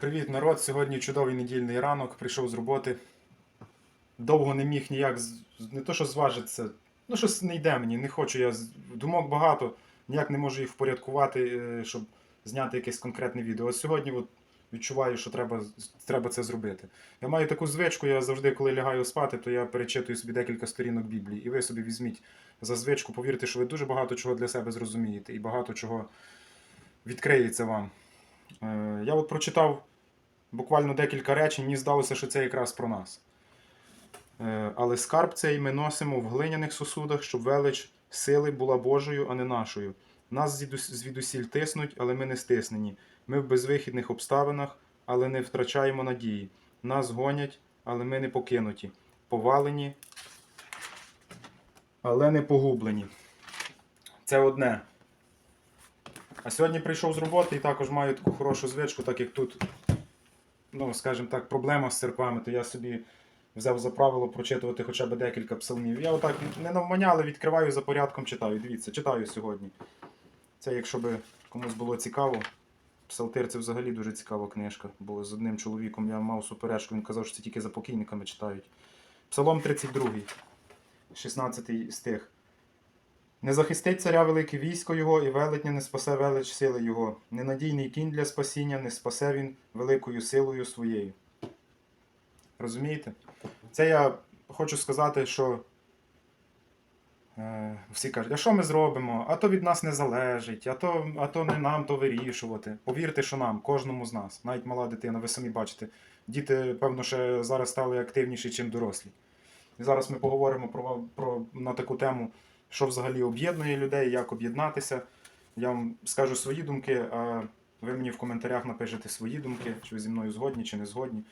Привіт, народ! Сьогодні чудовий недільний ранок. Прийшов з роботи. Довго не міг ніяк не то, що зважитися. Ну, щось не йде мені, не хочу. Я думок багато, ніяк не можу їх впорядкувати, е, щоб зняти якесь конкретне відео. Ось сьогодні от відчуваю, що треба, треба це зробити. Я маю таку звичку, я завжди, коли лягаю спати, то я перечитую собі декілька сторінок Біблії. І ви собі візьміть за звичку, повірте, що ви дуже багато чого для себе зрозумієте і багато чого відкриється вам. Е, Я от прочитав буквально декілька речень, мені здалося, що це якраз про нас. Е, Але скарб цей ми носимо в глиняних сосудах, щоб велич сили була Божою, а не нашою. Нас звідусіль тиснуть, але ми не стиснені. Ми в безвихідних обставинах, але не втрачаємо надії. Нас гонять, але ми не покинуті. Повалені, але не погублені. Це одне. А сьогодні прийшов з роботи і також маю таку хорошу звичку, так як тут, ну, скажімо так, проблема з церквами, то я собі взяв за правило прочитувати хоча б декілька псалмів. Я отак не навманя, але відкриваю за порядком, читаю. Дивіться, читаю сьогодні. Це, якщо би комусь було цікаво. Псалтир це взагалі дуже цікава книжка. Бо з одним чоловіком я мав суперечку, він казав, що це тільки за покійниками читають. Псалом 32, 16 стих. Не захистить царя велике військо його, і велетня не спасе велич сили його. Ненадійний кінь для спасіння, не спасе він великою силою своєю. Розумієте? Це я хочу сказати, що е, всі кажуть, а що ми зробимо? А то від нас не залежить, а то, а то не нам то вирішувати. Повірте, що нам, кожному з нас, навіть мала дитина, ви самі бачите. Діти, певно, ще зараз стали активніші, ніж дорослі. І зараз ми поговоримо про, про, на таку тему що взагалі об'єднує людей, як об'єднатися. Я вам скажу свої думки, а ви мені в коментарях напишете свої думки, чи ви зі мною згодні, чи не згодні.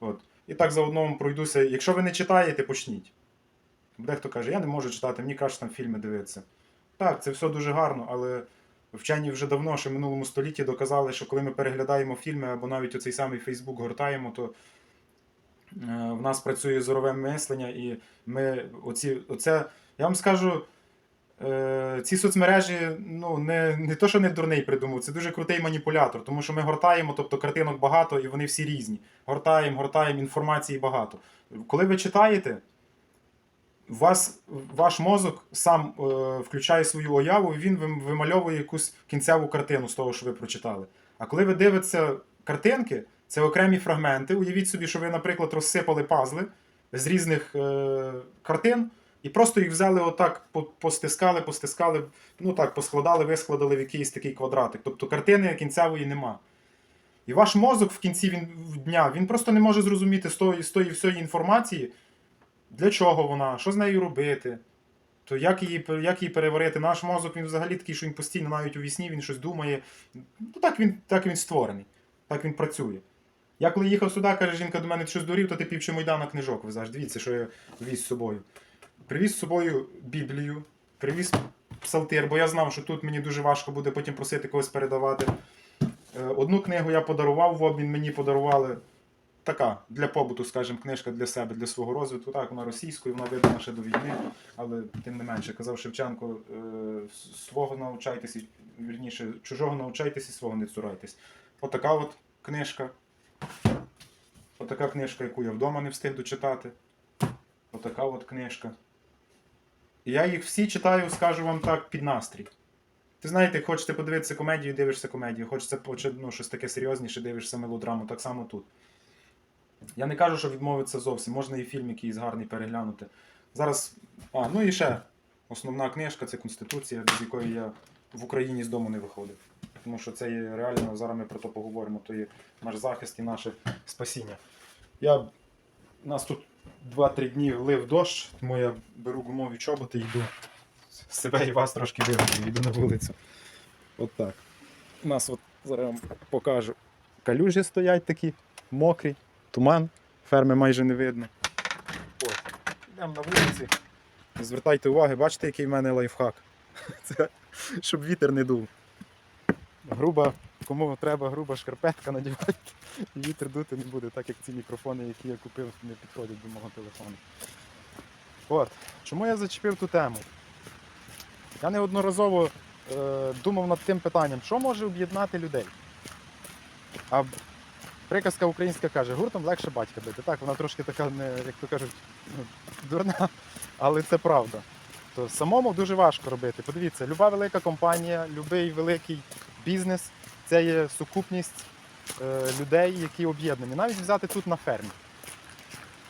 От. І так заодно вам пройдуся. Якщо ви не читаєте, почніть. Дехто каже, я не можу читати, мені кажуть там фільми дивитися. Так, це все дуже гарно, але вчені вже давно, ще в минулому столітті доказали, що коли ми переглядаємо фільми або навіть оцей самий Фейсбук гортаємо, то е, в нас працює зорове мислення, і ми оці, оце, я вам скажу, е, ці соцмережі, ну, не, не то, що не дурний придумав, це дуже крутий маніпулятор, тому що ми гортаємо, тобто картинок багато і вони всі різні. Гортаємо, гортаємо, інформації багато. Коли ви читаєте, вас, ваш мозок сам е, включає свою уяву, і він вимальовує якусь кінцеву картину з того, що ви прочитали. А коли ви дивитеся картинки, це окремі фрагменти. Уявіть собі, що ви, наприклад, розсипали пазли з різних е, картин, і просто їх взяли отак, постискали, постискали, ну так, поскладали, вискладали в якийсь такий квадратик. Тобто картини кінцевої нема. І ваш мозок в кінці він, дня він просто не може зрозуміти з тої, з тої всієї інформації, для чого вона, що з нею робити. То як її, як її переварити? Наш мозок він взагалі такий, що він постійно навіть у вісні він щось думає. Ну так він, так він створений, так він працює. Я коли їхав сюди, каже жінка до мене, ти що здурів, то ти півче Майдана книжок везеш. Дивіться, що я віз з собою. Привіз з собою Біблію, привіз псалтир, бо я знав, що тут мені дуже важко буде потім просити когось передавати. Е, Одну книгу я подарував в обмін, мені подарували така для побуту, скажімо, книжка для себе, для свого розвитку. Так, вона російською, вона видана ще до війни, але тим не менше, казав Шевченко, е, свого навчайтеся, вірніше, чужого навчайтеся, свого не цурайтесь. Отака от книжка. Отака книжка, яку я вдома не встиг дочитати. Отака от книжка. Я їх всі читаю, скажу вам так, під настрій. Ти знаєте, хочете подивитися комедію, дивишся комедію. Хочеться ну, щось таке серйозніше, дивишся мелодраму, так само тут. Я не кажу, що відмовитися зовсім. Можна і фільм якийсь гарний переглянути. Зараз. А, ну і ще основна книжка це Конституція, без якої я в Україні з дому не виходив. Тому що це є реально, зараз ми про то поговоримо, то є наш захист і наше спасіння. Я, нас тут 2-3 дні лив дощ, тому я беру гумові чоботи і йду себе і вас трошки виведу, йду на вулицю. От так. У нас от зараз покажу. Калюжі стоять такі, мокрі, туман, ферми майже не видно. От. Йдемо на вулиці. Звертайте увагу, бачите, який в мене лайфхак. Це щоб вітер не дув. Груба, кому треба груба шкарпетка надівати, вітер дути не буде, так як ці мікрофони, які я купив, не підходять до мого телефону. От, чому я зачепив ту тему? Я неодноразово е, думав над тим питанням, що може об'єднати людей. А Приказка українська каже, гуртом легше батька бити. Так, вона трошки така, не, як то кажуть, ну, дурна, але це правда. То самому дуже важко робити. Подивіться, люба велика компанія, будь-який великий бізнес це є сукупність е, людей, які об'єднані. Навіть взяти тут на фермі.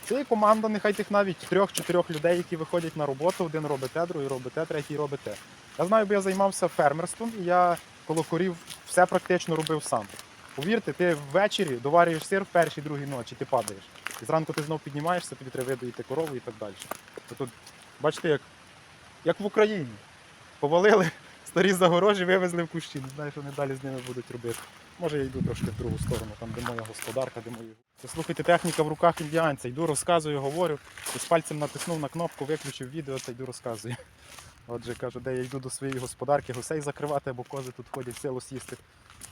Це є команда, нехай тих навіть трьох-чотирьох людей, які виходять на роботу, один робить те, другий робить те, третій робить те. Я знаю, бо я займався фермерством, і я коло корів все практично робив сам. Повірте, ти ввечері доварюєш сир в першій другій ночі, ти падаєш. І зранку ти знов піднімаєшся, тобі треба видоїти корову і так далі. Тут, бачите, як, як в Україні. Повалили старі загорожі, вивезли в кущі. Не знаю, що вони далі з ними будуть робити. Може я йду трошки в другу сторону, там де моя господарка, де мої. Слухайте, техніка в руках індіанця. Йду, розказую, говорю. І з пальцем натиснув на кнопку, виключив відео та йду розказую. Отже, кажу, де я йду до своєї господарки, гусей закривати, або кози тут ходять село сісти.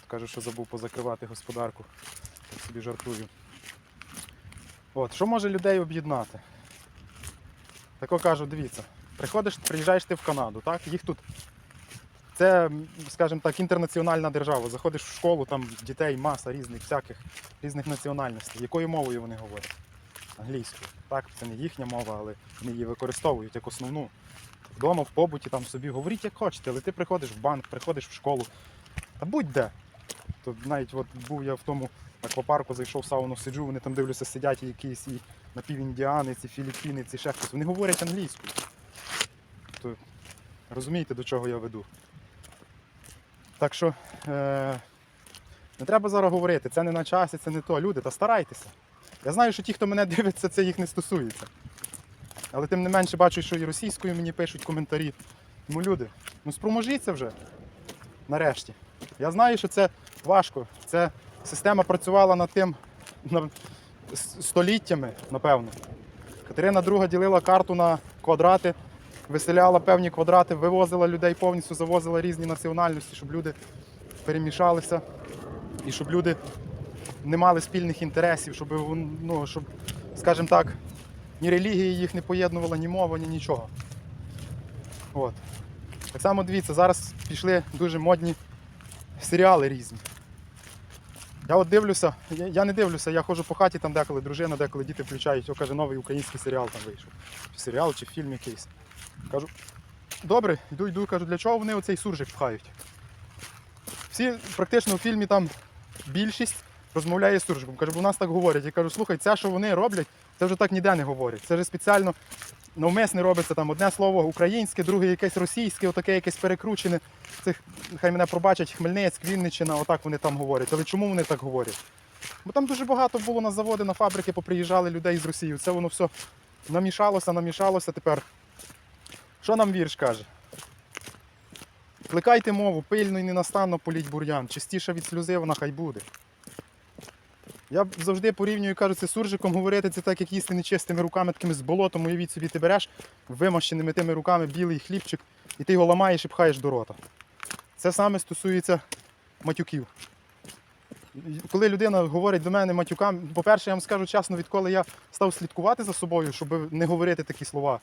Кажу, що забув позакривати господарку. Так собі жартую. От, що може людей об'єднати? Тако кажу, дивіться, приходиш, приїжджаєш ти в Канаду, так? Їх тут. Це, скажімо так, інтернаціональна держава. Заходиш в школу, там дітей маса різних, всяких, різних національностей. Якою мовою вони говорять? Англійською. Так, це не їхня мова, але вони її використовують як основну. Вдома, в побуті, там собі говоріть як хочете, але ти приходиш в банк, приходиш в школу. Та будь-де. То навіть от був я в тому аквапарку, зайшов в сауну, сиджу, вони там дивлюся, сидять і якісь і напівіндіанець, і філіппінець, і ще хтось. Вони говорять англійською. То розумієте, до чого я веду. Так що е- не треба зараз говорити, це не на часі, це не то. Люди, та старайтеся. Я знаю, що ті, хто мене дивиться, це їх не стосується. Але тим не менше бачу, що і російською мені пишуть коментарі. Ну, люди, ну спроможіться вже. Нарешті. Я знаю, що це важко. Це система працювала над тим на, століттями, напевно. Катерина II ділила карту на квадрати, виселяла певні квадрати, вивозила людей повністю, завозила різні національності, щоб люди перемішалися і щоб люди не мали спільних інтересів, щоб, ну, щоб скажімо так, ні релігія їх не поєднувала, ні мова, ні нічого. От. Так само дивіться, зараз пішли дуже модні серіали різні. Я от дивлюся, я, я не дивлюся, я ходжу по хаті, там деколи дружина, деколи діти включають, каже, новий український серіал там вийшов. Чи серіал, чи фільм якийсь. Кажу, добре, йду, йду, кажу, для чого вони оцей суржик пхають? Всі практично у фільмі там більшість розмовляє з суржиком. Кажу, бо в нас так говорять. Я кажу, слухай, це, що вони роблять, це вже так ніде не говорять. Це вже спеціально навмисне робиться там одне слово українське, друге якесь російське, отаке якесь перекручене. Це хай мене пробачать Хмельницьк, Вінниччина, отак вони там говорять. Але чому вони так говорять? Бо там дуже багато було на заводи, на фабрики, поприїжджали людей з Росії. Це воно все намішалося, намішалося тепер. Що нам вірш каже? Кликайте мову, пильно і ненастанно політь бур'ян. Чистіша від сльози вона хай буде. Я завжди порівнюю, кажу, це суржиком говорити, це так, як їсти нечистими руками, такими з болотом, уявіть собі, ти береш вимощеними тими руками білий хлібчик, і ти його ламаєш і пхаєш до рота. Це саме стосується матюків. Коли людина говорить до мене матюками, по-перше, я вам скажу чесно, відколи я став слідкувати за собою, щоб не говорити такі слова,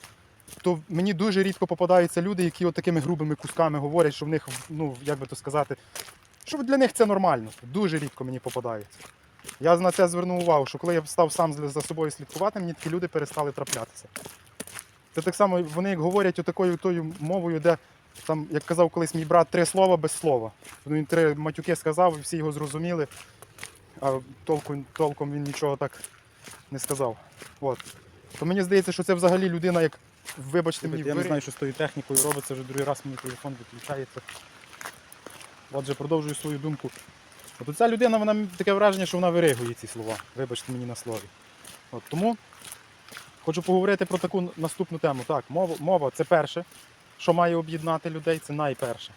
то мені дуже рідко попадаються люди, які от такими грубими кусками говорять, що в них, ну, як би то сказати, що для них це нормально. Дуже рідко мені попадаються. Я на це звернув увагу, що коли я став сам за собою слідкувати, мені такі люди перестали траплятися. Це так само вони як говорять отакою тою мовою, де там, як казав колись мій брат, три слова без слова. Він три матюки сказав, і всі його зрозуміли, а толком, толком він нічого так не сказав. От. То мені здається, що це взагалі людина, як вибачте мені, я не знаю, що з тою технікою робиться, вже другий раз мені телефон виключається. Отже, продовжую свою думку. От ця людина, вона таке враження, що вона виригує ці слова. Вибачте мені на слові. От, тому хочу поговорити про таку наступну тему. Так, мова, мова це перше, що має об'єднати людей, це найперше.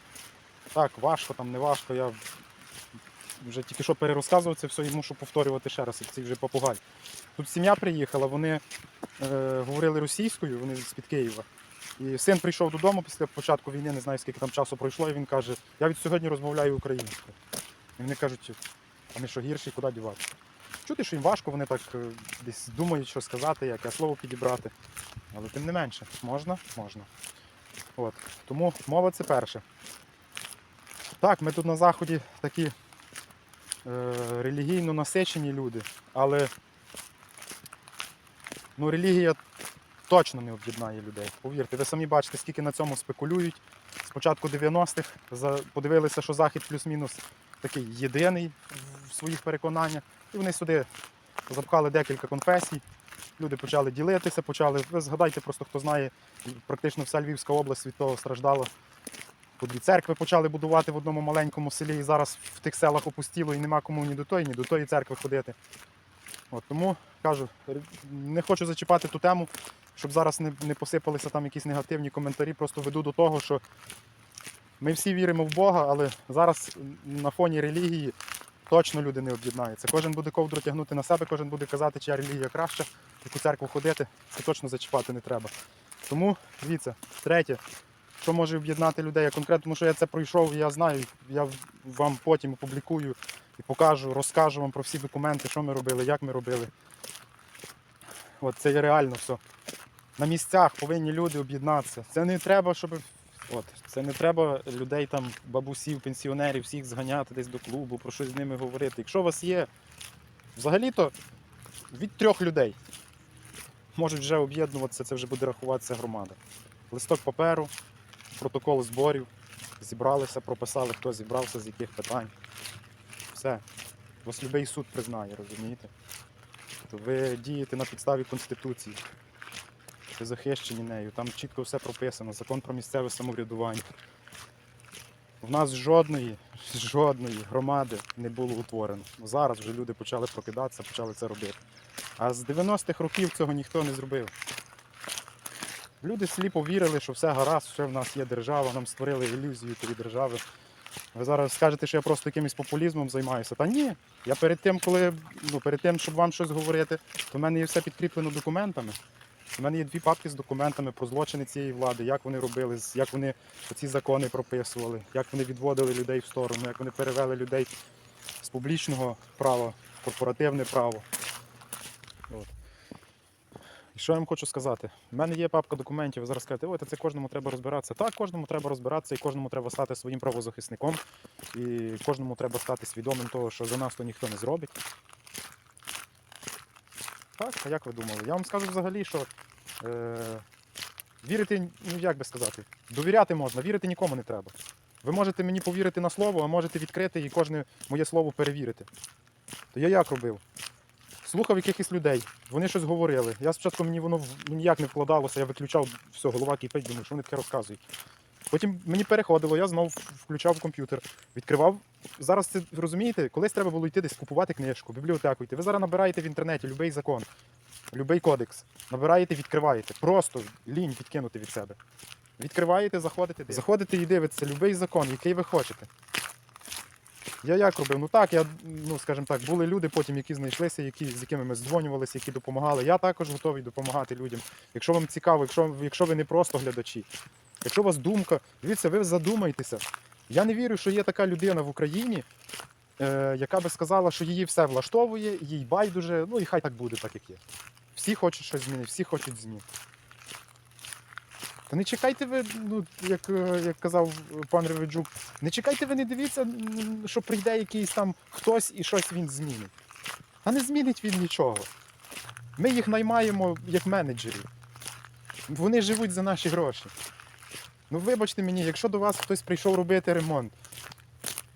Так, важко, там не важко. Я вже тільки що перерозказував це все і мушу повторювати ще раз, як цей вже попугай. Тут сім'я приїхала, вони е, говорили російською, вони з-під Києва. І син прийшов додому після початку війни, не знаю скільки там часу пройшло, і він каже, я від сьогодні розмовляю українською. І вони кажуть, а ми що гірші, куди діватися? Чути, що їм важко, вони так е, десь думають, що сказати, яке слово підібрати. Але тим не менше, можна? Можна. От. Тому мова це перше. Так, ми тут на заході такі е, релігійно насичені люди, але ну, релігія точно не об'єднає людей. Повірте, ви самі бачите, скільки на цьому спекулюють. З початку 90-х подивилися, що Захід плюс-мінус такий єдиний в своїх переконаннях. І вони сюди запхали декілька конфесій. Люди почали ділитися, почали. Ви згадайте, просто хто знає, практично вся Львівська область від того страждала. По дві церкви почали будувати в одному маленькому селі, і зараз в тих селах опустіло і нема кому ні до тої, ні до тої церкви ходити. От, тому кажу, не хочу зачіпати ту тему, щоб зараз не, не посипалися там якісь негативні коментарі. Просто веду до того, що ми всі віримо в Бога, але зараз на фоні релігії точно люди не об'єднаються. Кожен буде ковдру тягнути на себе, кожен буде казати, чия релігія краща, в яку церкву ходити. Це точно зачіпати не треба. Тому, дивіться, третє, що може об'єднати людей. Я конкретно, тому що я це пройшов, я знаю, я вам потім опублікую і покажу, розкажу вам про всі документи, що ми робили, як ми робили. От це є реально все. На місцях повинні люди об'єднатися. Це не треба, щоб. От, це не треба людей там, бабусів, пенсіонерів, всіх зганяти десь до клубу, про щось з ними говорити. Якщо у вас є взагалі-то від трьох людей можуть вже об'єднуватися, це вже буде рахуватися громада. Листок паперу, протокол зборів, зібралися, прописали, хто зібрався, з яких питань. Все. Вас любий суд признає, розумієте? То ви дієте на підставі Конституції. Ви захищені нею. Там чітко все прописано. Закон про місцеве самоврядування. В нас жодної, жодної громади не було утворено. Зараз вже люди почали прокидатися, почали це робити. А з 90-х років цього ніхто не зробив. Люди сліпо вірили, що все гаразд, що в нас є держава, нам створили ілюзію тої держави. Ви зараз скажете, що я просто якимось популізмом займаюся. Та ні. Я перед тим, коли ну, перед тим, щоб вам щось говорити, то в мене є все підкріплено документами. У мене є дві папки з документами про злочини цієї влади, як вони робили, як вони ці закони прописували, як вони відводили людей в сторону, як вони перевели людей з публічного права в корпоративне право. От. І що я вам хочу сказати? У мене є папка документів, ви зараз скажете, ой, та це кожному треба розбиратися. Так, кожному треба розбиратися і кожному треба стати своїм правозахисником. І кожному треба стати свідомим того, що за нас то ніхто не зробить. Так, а як ви думали? Я вам скажу взагалі, що е, вірити, ну як би сказати, довіряти можна, вірити нікому не треба. Ви можете мені повірити на слово, а можете відкрити і кожне моє слово перевірити. То я як робив? Слухав якихось людей, вони щось говорили. Я спочатку мені воно ніяк не вкладалося, я виключав все, голова кипить, думаю, що вони таке розказують. Потім мені переходило, я знов включав комп'ютер, відкривав. Зараз це розумієте, колись треба було йти десь купувати книжку, бібліотеку йти. Ви зараз набираєте в інтернеті будь-який закон, будь-який кодекс. Набираєте, відкриваєте. Просто лінь відкинути від себе. Відкриваєте, заходите. Заходите і дивитеся будь-який закон, який ви хочете. Я як робив? Ну так, я, ну скажімо так, були люди потім, які знайшлися, які, з якими ми здзвонювалися, які допомагали. Я також готовий допомагати людям. Якщо вам цікаво, якщо, якщо ви не просто глядачі, якщо у вас думка, дивіться, ви задумайтеся. Я не вірю, що є така людина в Україні, е, яка би сказала, що її все влаштовує, їй байдуже, ну і хай так буде, так як є. Всі хочуть щось змінити, всі хочуть змін. Та не чекайте ви, ну, як, е, як казав пан Реведжук, не чекайте ви, не дивіться, що прийде якийсь там хтось і щось він змінить. А не змінить він нічого. Ми їх наймаємо як менеджерів. Вони живуть за наші гроші. Ну вибачте мені, якщо до вас хтось прийшов робити ремонт,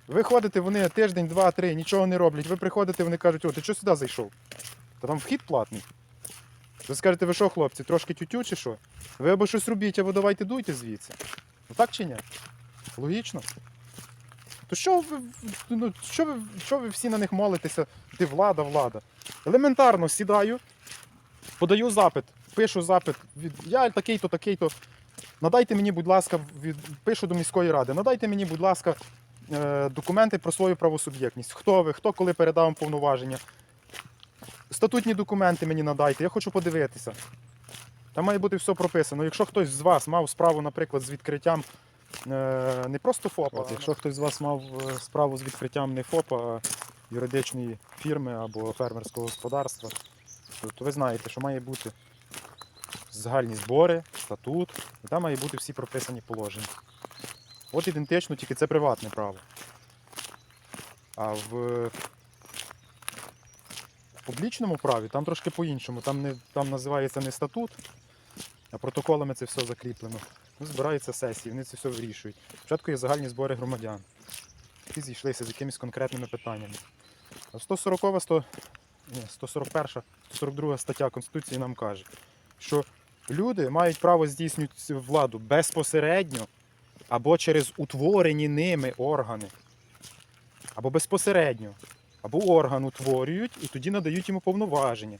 ви ходите, вони тиждень, два, три, нічого не роблять. Ви приходите, вони кажуть, о, ти що сюди зайшов? Та там вхід платний. Ви скажете, ви що, хлопці, трошки тютю чи що? Ви або щось робіть, або давайте дуйте звідси. Ну так чи ні? Логічно. То що ви, ну, що ви, що ви всі на них молитеся? Ти влада, влада. Елементарно сідаю, подаю запит, пишу запит. Від, я такий-то, такий-то. Надайте мені, будь ласка, від, пишу до міської ради, надайте мені, будь ласка, е, документи про свою правосуб'єктність. Хто ви, хто коли передав вам повноваження. Статутні документи мені надайте, я хочу подивитися. Там має бути все прописано. Якщо хтось з вас мав справу, наприклад, з відкриттям е, не просто ФОПа, От, якщо хтось з вас мав е, справу з відкриттям не ФОПа, а юридичної фірми або фермерського господарства, то, то ви знаєте, що має бути загальні збори, статут, і там має бути всі прописані положення. От ідентично, тільки це приватне право. А в Публічному праві там трошки по-іншому. Там, не, там називається не статут, а протоколами це все закріплено. Ну, збираються сесії, вони це все вирішують. Спочатку є загальні збори громадян, які зійшлися з якимись конкретними питаннями. 140, 100, ні, 141, 142 стаття Конституції нам каже, що люди мають право здійснювати владу безпосередньо або через утворені ними органи, або безпосередньо, або орган утворюють і тоді надають йому повноваження.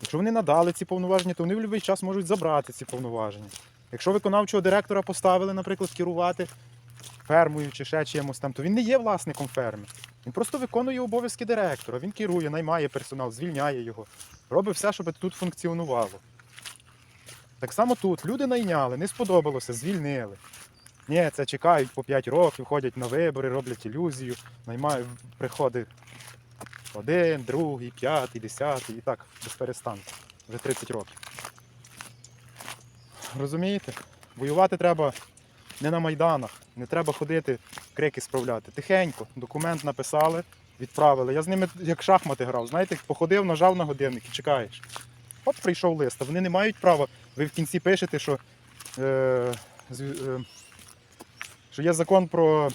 Якщо вони надали ці повноваження, то вони в будь-який час можуть забрати ці повноваження. Якщо виконавчого директора поставили, наприклад, керувати фермою чи ще чимось там, то він не є власником ферми. Він просто виконує обов'язки директора. Він керує, наймає персонал, звільняє його, робить все, щоб тут функціонувало. Так само тут люди найняли, не сподобалося, звільнили. Ні, це чекають по 5 років, ходять на вибори, роблять ілюзію, наймають, приходить один, другий, п'ятий, десятий і так без перестанку. Вже 30 років. Розумієте? Воювати треба не на майданах, не треба ходити, крики справляти. Тихенько, документ написали, відправили. Я з ними як шахмати грав. Знаєте, походив, нажав на годинник і чекаєш. От прийшов лист, а вони не мають права. Ви в кінці пишете, що, е, е, що є закон про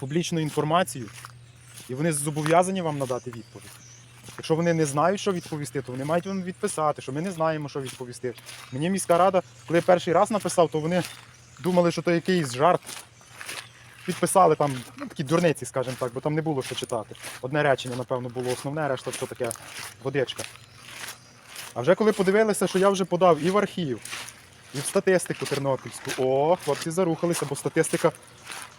публічну інформацію, і вони зобов'язані вам надати відповідь. Якщо вони не знають, що відповісти, то вони мають вам відписати, що ми не знаємо, що відповісти. Мені міська рада, коли я перший раз написав, то вони думали, що то якийсь жарт. Підписали там ну, такі дурниці, скажімо так, бо там не було що читати. Одне речення, напевно, було основне, решта все таке водичка. А вже коли подивилися, що я вже подав і в архів, і в статистику тернопільську, о, хлопці зарухалися, бо статистика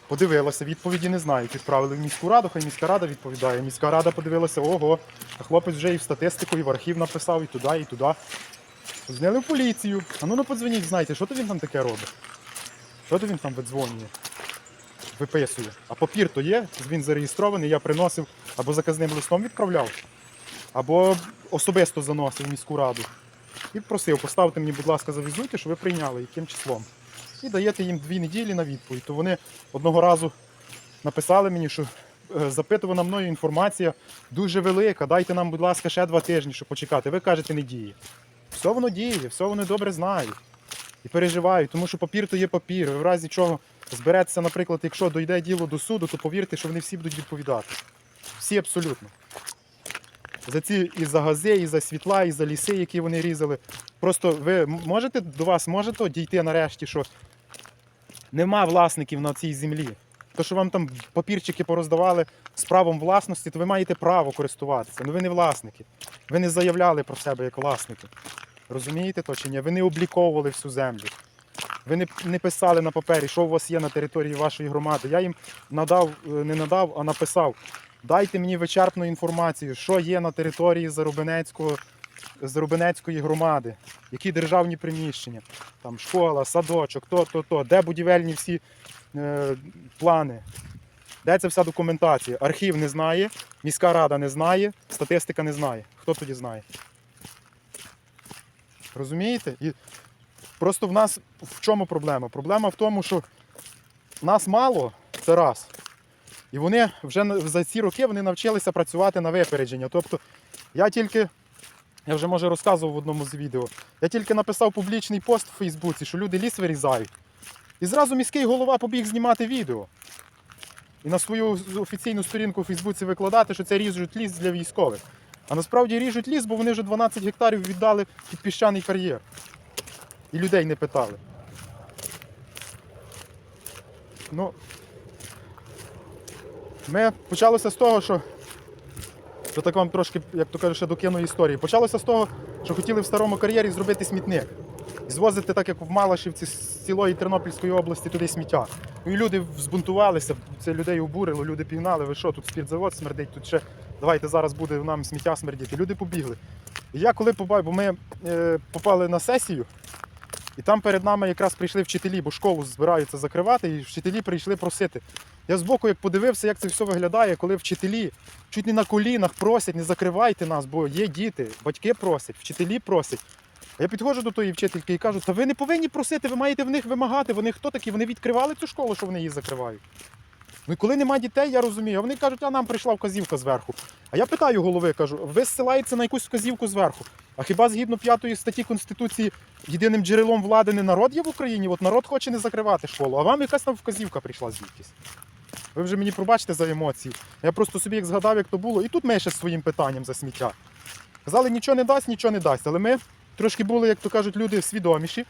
подивилася, відповіді не знають. Відправили в міську раду, хай міська рада відповідає. Міська рада подивилася, ого, а хлопець вже і в статистику, і в архів написав, і туди, і туди. Дзвонили в поліцію. А ну ну подзвоніть, знаєте, що то він там таке робить? Що то він там видзвонює? Виписує. А папір то є, він зареєстрований, я приносив або заказним листом відправляв, або особисто заносив міську раду. І просив, поставте мені, будь ласка, завізуйте, що ви прийняли, яким числом. І даєте їм дві неділі на відповідь. То вони одного разу написали мені, що е, запитувана мною інформація дуже велика. Дайте нам, будь ласка, ще два тижні, щоб почекати. Ви кажете, не діє. Все воно діє, все вони добре знають. І переживають, тому що папір то є папір. В разі чого збереться, наприклад, якщо дойде діло до суду, то повірте, що вони всі будуть відповідати. Всі абсолютно. За ці і за гази, і за світла, і за ліси, які вони різали. Просто ви можете до вас можете дійти нарешті, що нема власників на цій землі. То, що вам там папірчики пороздавали з правом власності, то ви маєте право користуватися. Ну ви не власники. Ви не заявляли про себе як власники. Розумієте то чи ні? Ви не обліковували всю землю. Ви не, не писали на папері, що у вас є на території вашої громади. Я їм надав, е, не надав, а написав. Дайте мені вичерпну інформацію, що є на території Зарубинецького, Зарубинецької громади, які державні приміщення, там школа, садочок, то, то, то, де будівельні всі е, плани, де ця вся документація. Архів не знає, міська рада не знає, статистика не знає. Хто тоді знає? Розумієте? І просто в нас в чому проблема? Проблема в тому, що нас мало, це раз. І вони вже за ці роки вони навчилися працювати на випередження. Тобто я тільки, я вже може розказував в одному з відео, я тільки написав публічний пост в Фейсбуці, що люди ліс вирізають. І зразу міський голова побіг знімати відео. І на свою офіційну сторінку у Фейсбуці викладати, що це ріжуть ліс для військових. А насправді ріжуть ліс, бо вони вже 12 гектарів віддали під піщаний кар'єр. І людей не питали. Ну, ми почалося з того, що. Це так вам трошки, як то кажуть, ще докину історії. Почалося з того, що хотіли в старому кар'єрі зробити смітник. І звозити, так як в Малашівці з цілої Тернопільської області туди сміття. Ну і люди збунтувалися, це людей обурило, люди пігнали, ви що, тут спіртзавод смердить, тут ще давайте зараз буде нам сміття смердіти. Люди побігли. І я коли побачив, бо ми е, попали на сесію, і там перед нами якраз прийшли вчителі, бо школу збираються закривати, і вчителі прийшли просити. Я збоку як подивився, як це все виглядає, коли вчителі чуть не на колінах просять, не закривайте нас, бо є діти, батьки просять, вчителі просять. А я підходжу до тої вчительки і кажу, та ви не повинні просити, ви маєте в них вимагати. Вони хто такі? Вони відкривали цю школу, що вони її закривають. Ну і коли нема дітей, я розумію. А вони кажуть, а нам прийшла вказівка зверху. А я питаю голови, кажу, ви зсилаєтеся на якусь вказівку зверху. А хіба згідно п'ятої статті Конституції єдиним джерелом влади не народ є в Україні? От народ хоче не закривати школу, а вам якась там вказівка прийшла звідкись. Ви вже мені пробачте за емоції. Я просто собі як згадав, як то було, і тут ми ще своїм питанням за сміття. Казали, нічого не дасть, нічого не дасть. Але ми трошки були, як то кажуть, люди свідоміші.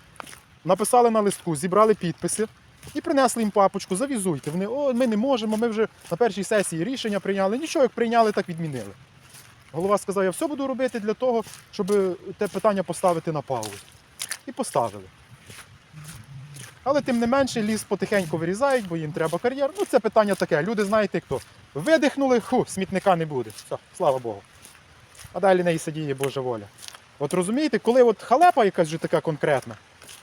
Написали на листку, зібрали підписи і принесли їм папочку, завізуйте. Вони, о, ми не можемо, ми вже на першій сесії рішення прийняли. Нічого, як прийняли, так відмінили. Голова сказав, я все буду робити для того, щоб те питання поставити на паузу. І поставили. Але тим не менше ліс потихеньку вирізають, бо їм треба кар'єр. Ну, це питання таке. Люди знаєте хто. Видихнули, ху, смітника не буде. Все, слава Богу. А далі неї сидіє Божа воля. От розумієте, коли от халепа якась вже така конкретна,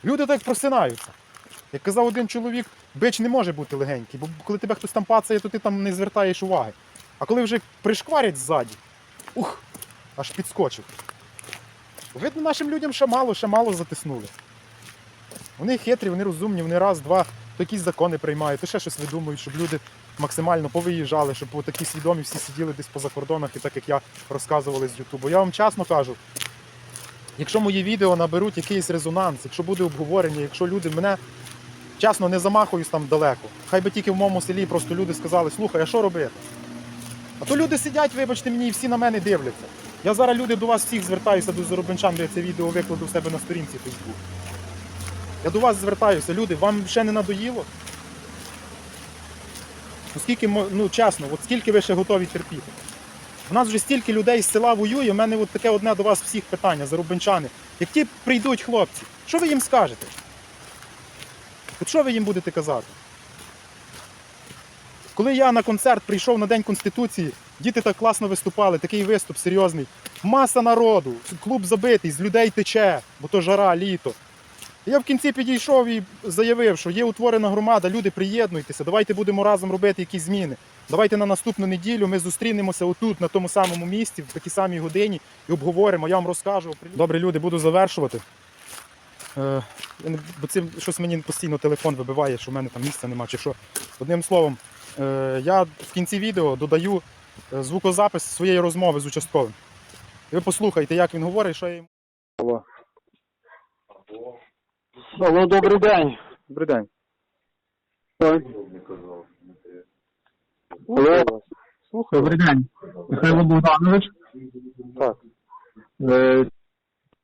люди так просинаються. Як казав один чоловік, бич не може бути легенький, бо коли тебе хтось там пацає, то ти там не звертаєш уваги. А коли вже пришкварять ззаді, ух, аж підскочив. Видно, нашим людям ще мало, ще мало затиснули. Вони хитрі, вони розумні, вони раз, два, то якісь закони приймають, то ще щось видумують, щоб люди максимально повиїжджали, щоб такі свідомі всі сиділи десь по закордонах, і так як я розказували з Ютубу. Я вам чесно кажу, якщо мої відео наберуть якийсь резонанс, якщо буде обговорення, якщо люди мене чесно не замахуюсь там далеко, хай би тільки в моєму селі просто люди сказали, слухай, а що робити? А то люди сидять, вибачте мені, і всі на мене дивляться. Я зараз люди до вас всіх звертаюся до Заробинчан, де я це відео викладу в себе на сторінці Facebook. Я до вас звертаюся, люди, вам ще не надоїло? Ну, скільки, ну чесно, от скільки ви ще готові терпіти? У нас вже стільки людей з села воює, у мене от таке одне до вас всіх питання, зарубинчани. Як ті прийдуть хлопці, що ви їм скажете? От що ви їм будете казати? Коли я на концерт прийшов на День Конституції, діти так класно виступали, такий виступ серйозний. Маса народу, клуб забитий, з людей тече, бо то жара, літо. Я в кінці підійшов і заявив, що є утворена громада, люди приєднуйтеся, давайте будемо разом робити якісь зміни. Давайте на наступну неділю ми зустрінемося отут, на тому самому місці, в такій самій годині, і обговоримо. Я вам розкажу. Добре, люди, буду завершувати. Е, бо цим щось мені постійно телефон вибиває, що в мене там місця нема, чи що. Одним словом, е, я в кінці відео додаю е, звукозапис своєї розмови з участковим. Ви послухайте, як він говорить, що я йому. Алло, добрий день. Добрий день. Так. Алло. Слухаю. Добрий день. Михайло Богданович. Так. Е,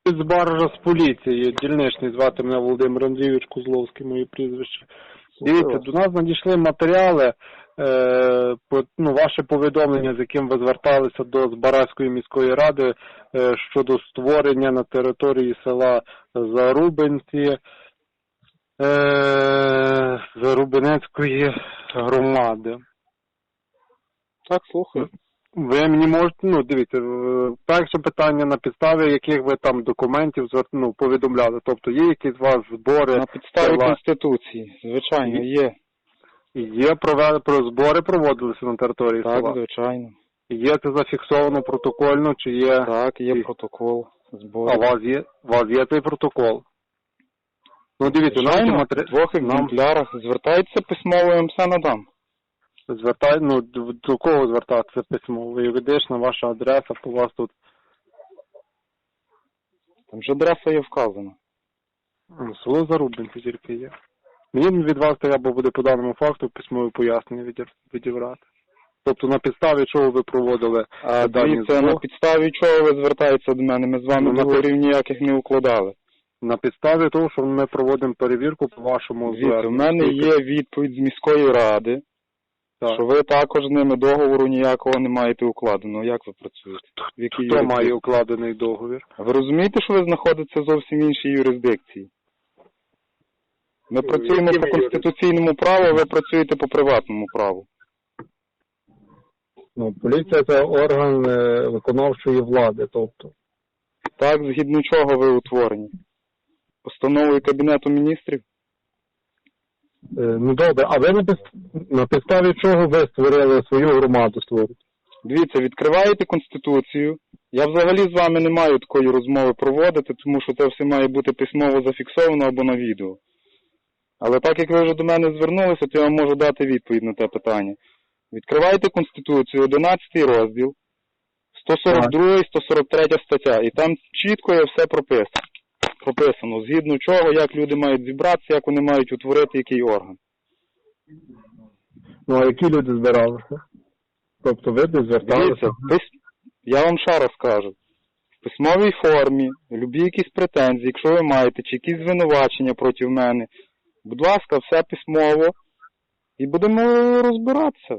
з баржа з поліції. Дільничний звати мене Володимир Андрійович Козловський, моє прізвище. Дивіться, до нас надійшли матеріали, ну, ваше повідомлення, з яким ви зверталися до Збаразької міської ради е, щодо створення на території села Зарубинці е, Зарубинецької громади. Так, слухаю. Ви мені можете, ну дивіться, е, перше питання на підставі яких ви там документів ну, повідомляли. Тобто є якісь у вас збори, На підставі села? Конституції, звичайно, є. Є провели про збори проводилися на території Так, села? звичайно. Є це зафіксовано протокольно, чи є Так, є протокол а у вас є у вас є цей протокол? Ну дивіться, нам матері... в двох екземплярах. Звертайтеся письмово, я вам все надам. звертай, ну до кого звертатися письмово? Юридична ваша адреса, у вас тут Там же адреса є вказана. м, село Зарубинці тільки є. Мені від вас треба буде по даному факту письмове пояснення відібрати. Тобто на підставі чого ви проводили А дані дивіться, збор? на підставі чого ви звертаєтеся до мене? Ми з вами Ну, на договорів ніяких не укладали. на підставі того, що ми проводимо перевірку по вашому зверненню. мене є відповідь з міської ради, Так. що ви також з ними договору ніякого не маєте укладеного. Як ви працюєте? В Хто має укладений договір? Ви розумієте, що ви знаходитеся зовсім в іншій юрисдикції? Ми працюємо по конституційному праву, ви працюєте по приватному праву. Ну, поліція це орган е, виконавчої влади, тобто. Так, згідно чого ви утворені? Постановою Кабінету міністрів? ну добре, а ви на, на підставі чого ви створили свою громаду створити? Дивіться, відкриваєте Конституцію. Я взагалі з вами не маю такої розмови проводити, тому що це все має бути письмово зафіксовано або на відео. Але так як ви вже до мене звернулися, то я вам можу дати відповідь на те питання. Відкривайте Конституцію, 11 розділ, 142 143 стаття, і там чітко є все прописано. Прописано, згідно чого, як люди мають зібратися, як вони мають утворити який орган. Ну, а які люди збиралися? Тобто ви десь зверталися? Дивіться, я вам ще раз кажу. В письмовій формі, любі якісь претензії, якщо ви маєте, чи якісь звинувачення проти мене, будь ласка, все письмово, і будемо розбиратися.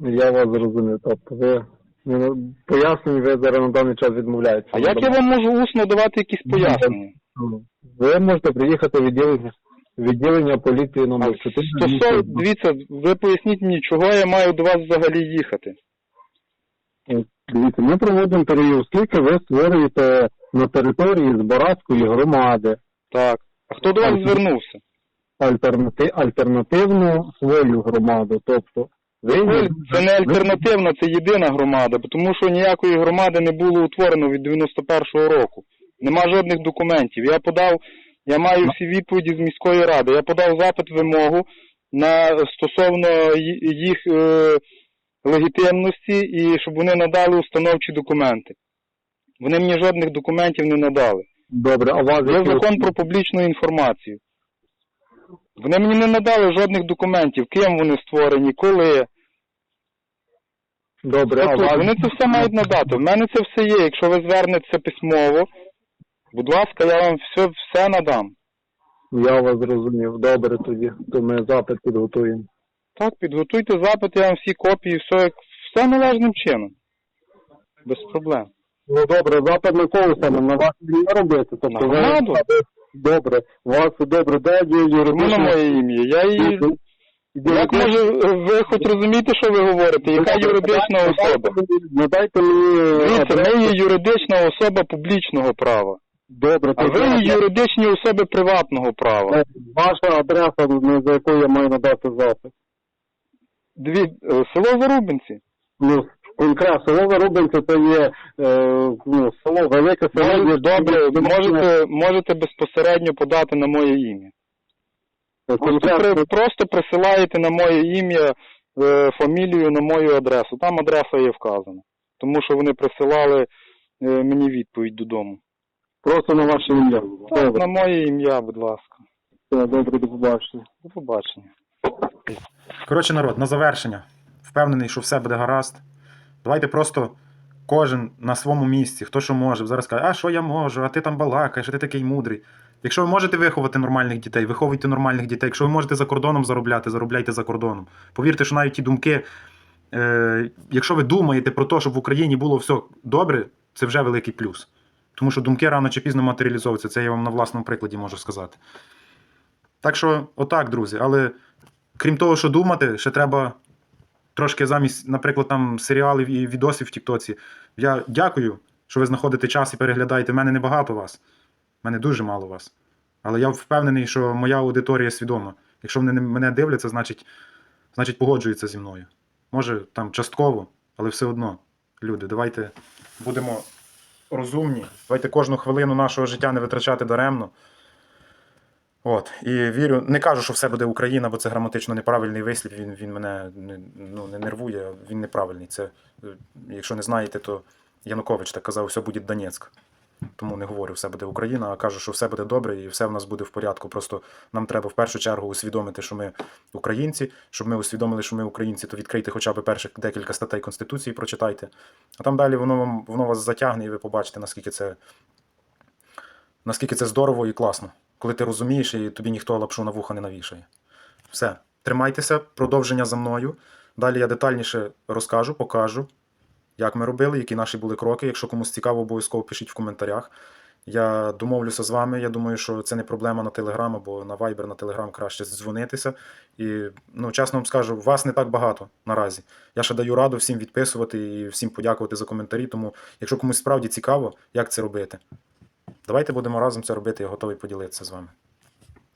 Я вас зрозумів. Тобто ви пояснень ви зараз на даний час відмовляєтеся. А як я вам можу усно давати якісь пояснення? Ви можете приїхати в відділення, відділення поліції номер 4. стосовно, дивіться, ви поясніть мені, чого я маю до вас взагалі їхати. Дивіться, ми проводимо перевірку, скільки ви створюєте на території Збаразької громади Так. А хто до вас звернувся? Альтернати... альтернативну свою громаду. Тобто ви Ви- Це не альтернативна, це єдина громада, тому що ніякої громади не було утворено від 91-го року. Нема жодних документів. Я подав, я маю всі відповіді з міської ради. Я подав запит вимогу на стосовно їх е, легітимності і щоб вони надали установчі документи. Вони мені жодних документів не надали. Добре, а вас Є закон про публічну інформацію. Вони мені не надали жодних документів, ким вони створені, коли. Добре, а Тобто вас... вони це все мають надати. В мене це все є. Якщо ви звернетеся письмово, будь ласка, я вам все, все надам. Я вас зрозумів. Добре тоді, то ми запит підготуємо. Так, підготуйте запит, я вам всі копії, все, як- все належним чином. Без проблем. Ну добре, запит на кого саме? На вас не робити. Тобто На ви... Добре, у вас добре, де є Тому на моє ім'я. Я її... Як може, ви хоч розумієте, що ви говорите? Яка юридична особа? Надайте мені... Дивіться, ми є юридична особа публічного права. Добре, А ви є юридичні особи приватного права. Е, Ваша адреса, ну, за якою я маю надати запит. Дві, е, село Зарубинці. Ну, конкретно, село Зарубинці це є е, ну, село, велике село. Є- добре, можете, можете безпосередньо подати на моє ім'я. Просто, при- просто присилаєте на моє ім'я е, фамілію на мою адресу. Там адреса є вказана. Тому що вони присилали е, мені відповідь додому. просто на ваше ім'я. Так, Добре, на моє ім'я, будь ласка. все, добре, до побачення. До побачення. Коротше, народ, на завершення. Впевнений, що все буде гаразд. Давайте просто кожен на своєму місці, хто що може. Зараз каже, а що я можу, а ти там балакаєш, а ти такий мудрий. Якщо ви можете виховати нормальних дітей, виховуйте нормальних дітей. Якщо ви можете за кордоном заробляти, заробляйте за кордоном. Повірте, що навіть ті думки, е, якщо ви думаєте про те, щоб в Україні було все добре, це вже великий плюс. Тому що думки рано чи пізно матеріалізовуються. Це я вам на власному прикладі можу сказати. Так що, отак, друзі. Але крім того, що думати, ще треба трошки замість, наприклад, там серіалів і відосів в Тіктоці. Я дякую, що ви знаходите час і переглядаєте. У мене небагато вас. У мене дуже мало вас. Але я впевнений, що моя аудиторія свідома. Якщо вони не- мене дивляться, значить, значить погоджуються зі мною. Може, там частково, але все одно. Люди, давайте будемо розумні. Давайте кожну хвилину нашого життя не витрачати даремно. От, і вірю, не кажу, що все буде Україна, бо це граматично неправильний вислів. Він, він мене не, ну, не нервує, він неправильний. Це, е, якщо не знаєте, то Янукович так казав, все буде Донецьк. Тому не говорю, все буде Україна, а кажу, що все буде добре і все в нас буде в порядку. Просто нам треба в першу чергу усвідомити, що ми українці. Щоб ми усвідомили, що ми українці, то відкрийте хоча б перших декілька статей Конституції, прочитайте. А там далі воно вам воно вас затягне, і ви побачите, наскільки це, наскільки це здорово і класно. Коли ти розумієш, і тобі ніхто лапшу на вуха не навішає. Все. Тримайтеся, продовження за мною. Далі я детальніше розкажу, покажу, як ми робили, які наші були кроки. Якщо комусь цікаво, обов'язково пишіть в коментарях. Я домовлюся з вами. Я думаю, що це не проблема на Телеграм або на Viber, на Телеграм краще дзвонитися. І ну, чесно вам скажу, вас не так багато наразі. Я ще даю раду всім відписувати і всім подякувати за коментарі. Тому, якщо комусь справді цікаво, як це робити, давайте будемо разом це робити. Я готовий поділитися з вами.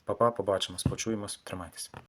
Па-па, побачимось, почуємось, тримайтеся.